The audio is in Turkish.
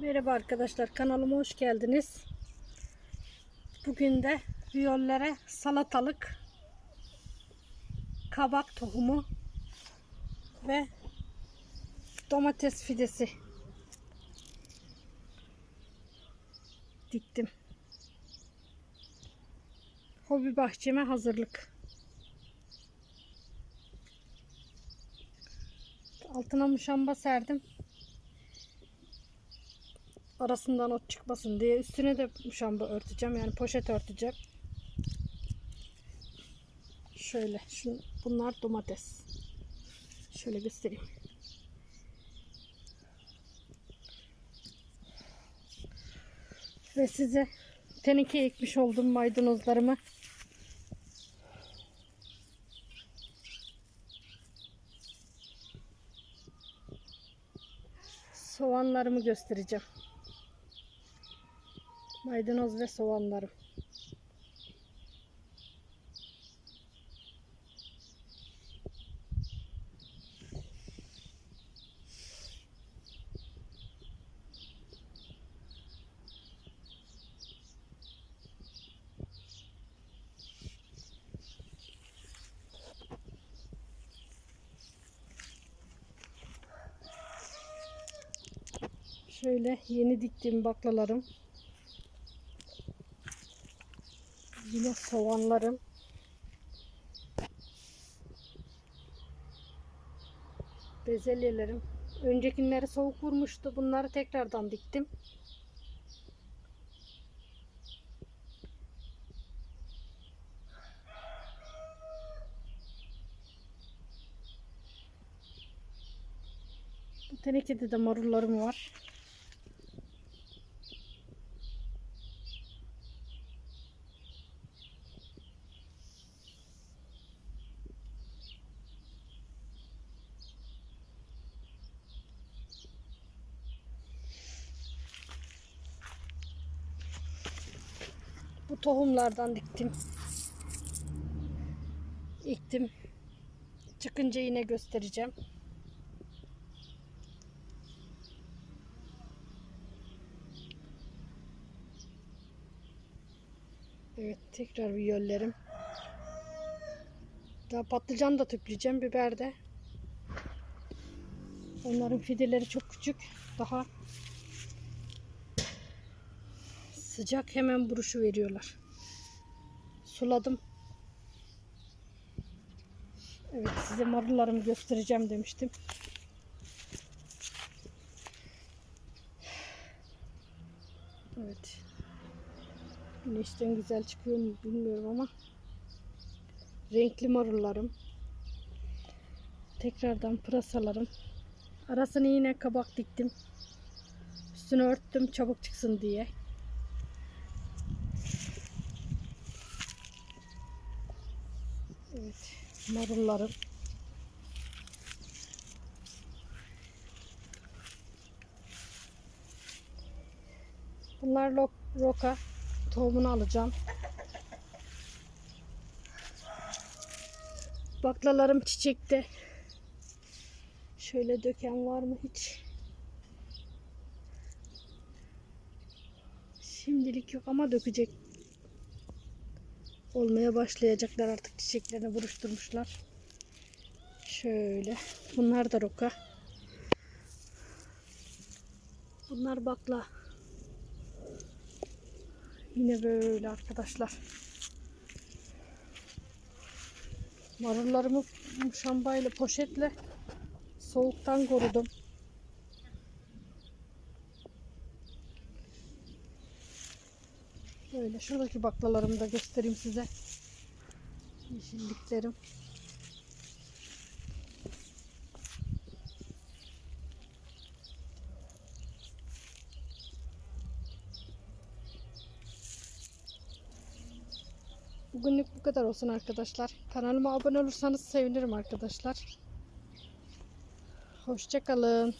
Merhaba arkadaşlar kanalıma hoş geldiniz. Bugün de viyollere salatalık, kabak tohumu ve domates fidesi diktim. Hobi bahçeme hazırlık. Altına muşamba serdim arasından ot çıkmasın diye üstüne de muşamba örteceğim. Yani poşet örteceğim. Şöyle şu, bunlar domates. Şöyle göstereyim. Ve size teneke ekmiş olduğum maydanozlarımı. Soğanlarımı göstereceğim Maydanoz ve soğanlarım. Şöyle yeni diktiğim baklalarım. Yine soğanlarım. Bezelyelerim. Öncekileri soğuk vurmuştu. Bunları tekrardan diktim. Bu tenekede de marullarım var. Tohumlardan diktim. Ektim. Çıkınca yine göstereceğim. Evet tekrar bir yollarım. Daha patlıcan da tüpleyeceğim. Biber de. Onların fideleri çok küçük. Daha sıcak hemen buruşu veriyorlar. Suladım. Evet size marullarımı göstereceğim demiştim. Evet. Güneşten güzel çıkıyor mu bilmiyorum ama renkli marullarım. Tekrardan pırasalarım. Arasını yine kabak diktim. Üstünü örttüm çabuk çıksın diye. Evet, marullarım. Bunlar roka. Tohumunu alacağım. Baklalarım çiçekte. Şöyle döken var mı hiç? Şimdilik yok ama dökecek olmaya başlayacaklar artık çiçeklerini buruşturmuşlar. Şöyle. Bunlar da roka. Bunlar bakla. Yine böyle arkadaşlar. Marullarımı muşambayla poşetle soğuktan korudum. Böyle şuradaki baklalarımı da göstereyim size. Yeşilliklerim. Bugünlük bu kadar olsun arkadaşlar. Kanalıma abone olursanız sevinirim arkadaşlar. Hoşçakalın.